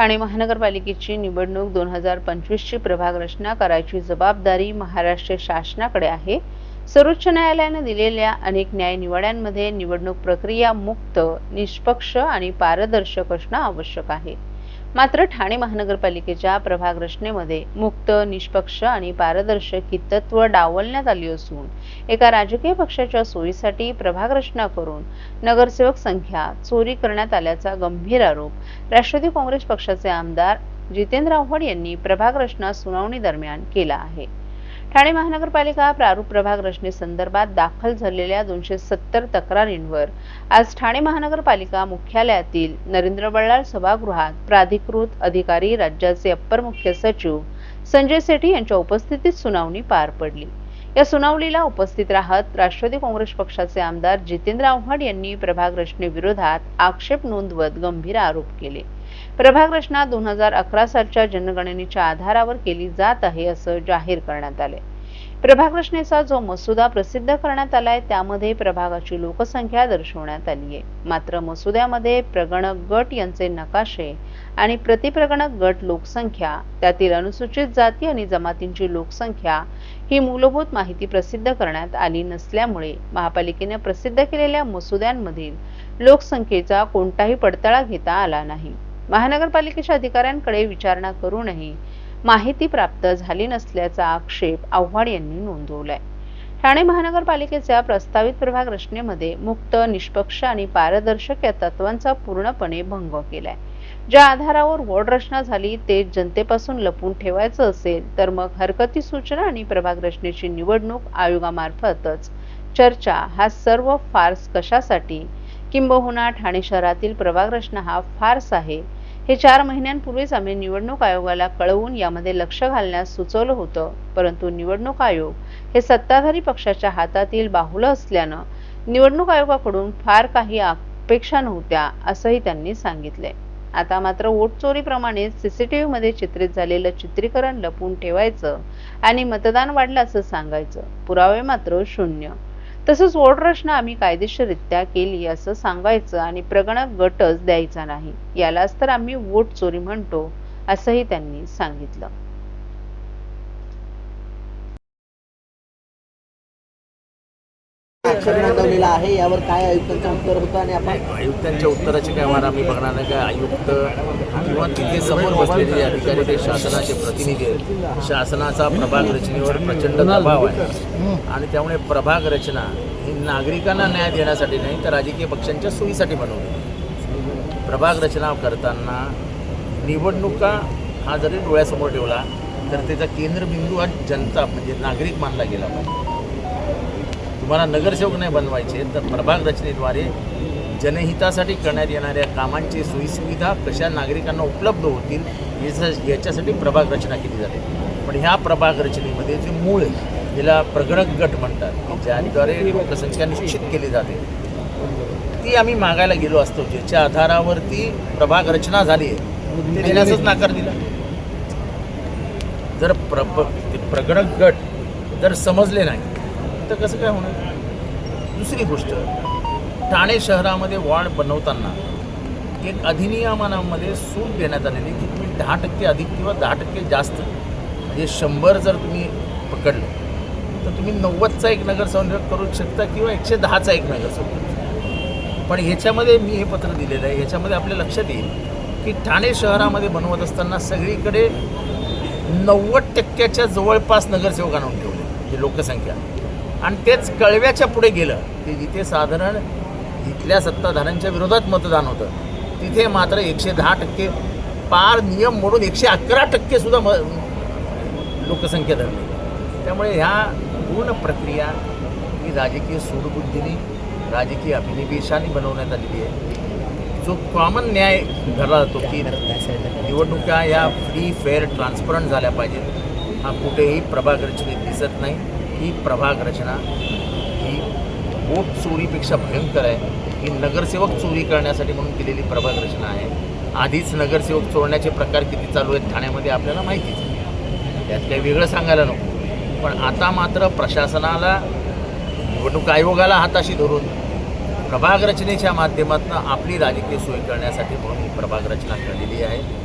ठाणे महानगरपालिकेची निवडणूक दोन हजार पंचवीसची प्रभाग रचना करायची जबाबदारी महाराष्ट्र शासनाकडे आहे. सर्वोच्च न्यायालयाने दिलेल्या अनेक न्याय निवाड्यांमध्ये निवडणूक प्रक्रिया मुक्त निष्पक्ष आणि पारदर्शक असणं आवश्यक आहे. मात्र ठाणे महानगरपालिकेच्या प्रभाग रचनेमध्ये मुक्त निष्पक्ष आणि पारदर्शक ही तत्व डावलण्यात आली असून एका राजकीय पक्षाच्या सोयीसाठी प्रभाग रचना करून नगरसेवक संख्या चोरी करण्यात आल्याचा गंभीर आरोप राष्ट्रवादी काँग्रेस पक्षाचे आमदार जितेंद्र आव्हाड यांनी प्रभाग रचना सुनावणी दरम्यान केला आहे. ठाणे महानगरपालिका प्रारूप प्रभाग रचनेसंदर्भात दाखल झालेल्या दोनशे सत्तर तक्रारींवर आज ठाणे महानगरपालिका मुख्यालयातील नरेंद्र बल्लाळ सभागृहात प्राधिकृत अधिकारी राज्याचे अप्पर मुख्य सचिव संजय सेठी यांच्या उपस्थितीत सुनावणी पार पडली. या सुनावणीला उपस्थित राहत राष्ट्रवादी काँग्रेस पक्षाचे आमदार जितेंद्र आव्हाड यांनी प्रभाग रचनेविरोधात आक्षेप नोंदवत गंभीर आरोप केले. प्रभाग रचना दोन हजार अकरा सालच्या जनगणनेच्या आधारावर केली जात आहे असं जाहीर करण्यात आले. प्रभाग जो मसुदा प्रसिद्ध करण्यात आलाय त्यामध्ये प्रभागाची लोकसंख्या दर्शवण्यात आली आहे. मात्र मसुद्यामध्ये प्रगणक गट यांचे नकाशे आणि प्रतिप्रगणक गट लोकसंख्या त्यातील अनुसूचित जाती आणि जमातींची लोकसंख्या ही मूलभूत माहिती प्रसिद्ध करण्यात आली नसल्यामुळे महापालिकेने प्रसिद्ध केलेल्या मसुद्यांमधील लोकसंख्येचा कोणताही पडताळा घेता आला नाही. महानगरपालिकेच्या अधिकाऱ्यांकडे विचारणा करूनही माहिती प्राप्त झाली नसल्याचा आक्षेप आव्हाड यांनी नोंदवलाय. ठाणे महानगरपालिकेच्या प्रस्तावित प्रभाग रचनेमध्ये मुक्त निष्पक्ष आणि पारदर्शक या तत्वांचा पूर्णपणे भंग केलाय. ज्या आधारावर वॉर्ड रचना झाली ते जनतेपासून लपून ठेवायचं असेल तर मग हरकती सूचना आणि प्रभाग रचनेची निवडणूक आयोगामार्फतच चर्चा हा सर्व फार्स कशासाठी? किंबहुना ठाणे शहरातील प्रभाग रचना हा फार्स आहे हे चार महिन्यांपूर्वीच आम्ही निवडणूक आयोगाला कळवून यामध्ये लक्ष घालण्यास सुचवलं होतं. परंतु निवडणूक आयोग हे सत्ताधारी पक्षाच्या हातातील बाहुलं असल्यानं निवडणूक आयोगाकडून फार काही अपेक्षा नव्हत्या असंही त्यांनी सांगितलंय. आता मात्र वोट चोरीप्रमाणेच सीसीटीव्ही मध्ये चित्रित झालेलं चित्रीकरण लपवून ठेवायचं आणि मतदान वाढलं असं सांगायचं. पुरावे मात्र शून्य. तसंच वोट आम्ही कायदेशीररित्या केली असं सांगायचं आणि प्रगणक गटच द्यायचा नाही. यालाच तर आम्ही वोट चोरी म्हणतो असंही त्यांनी सांगितलं. आक्षेप नोंदवलेला आहे. यावर काय आयुक्तांचं उत्तर होतं आणि आपण आयुक्तांच्या उत्तराची काय मला आम्ही बघणार नाही. का आयुक्त किंवा तिथे समोर बसलेले जे अधिकारी ते शासनाचे प्रतिनिधी आहेत. शासनाचा प्रभाग रचनेवर प्रचंड दबाव आहे. आणि त्यामुळे प्रभाग रचना ही नागरिकांना न्याय देण्यासाठी नाही तर राजकीय पक्षांच्या सोयीसाठी बनवली. प्रभाग रचना करताना निवडणुका हा जरी डोळ्यासमोर ठेवला तर त्याचा केंद्रबिंदू हा जनता म्हणजे नागरिक मानला गेला पाहिजे. तुम्हाला नगरसेवक नाही बनवायचे तर प्रभाग रचनेद्वारे जनहितासाठी करण्यात येणाऱ्या कामांची सोयीसुविधा कशा नागरिकांना उपलब्ध होतील याच्यासाठी प्रभाग रचना केली जाते. पण ह्या प्रभाग रचनेमध्ये जे मूळ आहे, ज्याला प्रगणक गट म्हणतात ज्याद्वारे लोकसंख्या निश्चित केली जाते ती आम्ही मागायला गेलो असतो. ज्याच्या आधारावरती प्रभाग रचना झाली आहे ते देण्याचाच नाकार दिला. जर प्र प्रगणक गट जर समजले नाही तर कसं काय होणार? दुसरी गोष्ट ठाणे शहरामध्ये वॉर्ड बनवताना एक अधिनियमानामध्ये सूट देण्यात आलेली की तुम्ही दहा टक्के अधिक किंवा दहा टक्के जास्त म्हणजे शंभर जर तुम्ही पकडलं तर तुम्ही नव्वदचा एक नगरसेवक करू शकता किंवा एकशे दहाचा एक नगरसेवक करू शकता. पण ह्याच्यामध्ये मी हे पत्र दिलेलं आहे ह्याच्यामध्ये आपल्या लक्षात येईल की ठाणे शहरामध्ये बनवत असताना सगळीकडे नव्वद टक्क्याच्या जवळपास नगरसेवक आणून ठेवले म्हणजे लोकसंख्या. आणि तेच कळव्याच्या पुढे गेलं. की जिथे साधारण इथल्या सत्ताधाऱ्यांच्या विरोधात मतदान होतं तिथे मात्र एकशे दहा टक्के पार नियम मोडून एकशे अकरा टक्के सुद्धा म लोकसंख्या धरली. त्यामुळे ह्या पूर्ण प्रक्रिया ही राजकीय सूडबुद्धीने राजकीय अभिनिवेशाने बनवण्यात आलेली आहे. जो कॉमन न्याय धरला जातो की निवडणुका या फ्री फेअर ट्रान्सपरंट झाल्या पाहिजेत हा कुठेही प्रभाग रचनेत दिसत नाही. ही प्रभाग रचना ही वोट चोरीपेक्षा भयंकर आहे. ही नगरसेवक चोरी करण्यासाठी म्हणून केलेली प्रभाग रचना आहे. आधीच नगरसेवक चोरण्याचे प्रकार किती चालू आहेत ठाण्यामध्ये आपल्याला माहितीच आहे. त्यात काही वेगळं सांगायला नको. पण आता मात्र प्रशासनाला निवडणूक आयोगाला हाताशी धरून प्रभाग रचनेच्या माध्यमातून आपली राजकीय सोय करण्यासाठी म्हणून ही प्रभाग रचना केलेली